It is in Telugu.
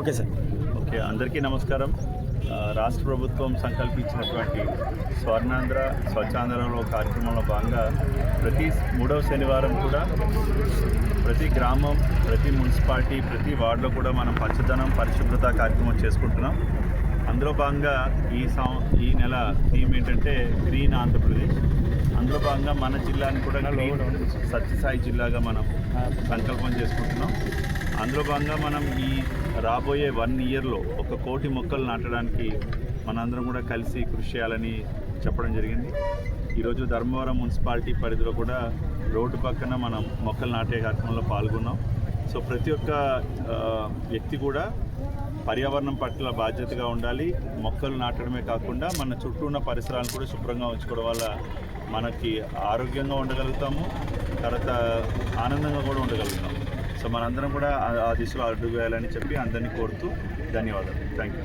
Okay sir. ఓకే అందరికీ నమస్కారం. రాష్ట్ర ప్రభుత్వం సంకల్పించినటువంటి స్వర్ణాంధ్ర స్వచ్ఛాంధ్రలో కార్యక్రమంలో భాగంగా ప్రతి మూడవ శనివారం కూడా ప్రతి గ్రామం ప్రతి మున్సిపాలిటీ ప్రతి వార్డులో కూడా మనం పచ్చదనం పరిశుభ్రత కార్యక్రమం చేసుకుంటున్నాం. అందులో భాగంగా ఈ సం ఈ నెల థీమ్ ఏంటంటే గ్రీన్ ఆంధ్రప్రదేశ్. అందులో భాగంగా మన జిల్లాని కూడా సత్యసాయి జిల్లాగా మనం సంకల్పం చేసుకుంటున్నాం. అందులో భాగంగా మనం ఈ రాబోయే వన్ ఇయర్లో ఒక కోటి మొక్కలు నాటడానికి మనందరం కూడా కలిసి కృషి చేయాలని చెప్పడం జరిగింది. ఈరోజు ధర్మవరం మున్సిపాలిటీ పరిధిలో కూడా రోడ్డు పక్కన మనం మొక్కలు నాటే కార్యక్రమంలో పాల్గొన్నాం. సో ప్రతి ఒక్క వ్యక్తి కూడా పర్యావరణం పట్ల బాధ్యతగా ఉండాలి. మొక్కలు నాటడమే కాకుండా మన చుట్టూ ఉన్న పరిసరాలను కూడా శుభ్రంగా ఉంచుకోవడం వల్ల మనకి ఆరోగ్యంగా ఉండగలుగుతాము. తర్వాత ఆనందంగా కూడా ఉండగలుగుతాము. సో మనందరం కూడా ఆ- దిశలో అడుగు వేయాలని చెప్పి అందరినీ కోరుతూ ధన్యవాదాలు. Thank you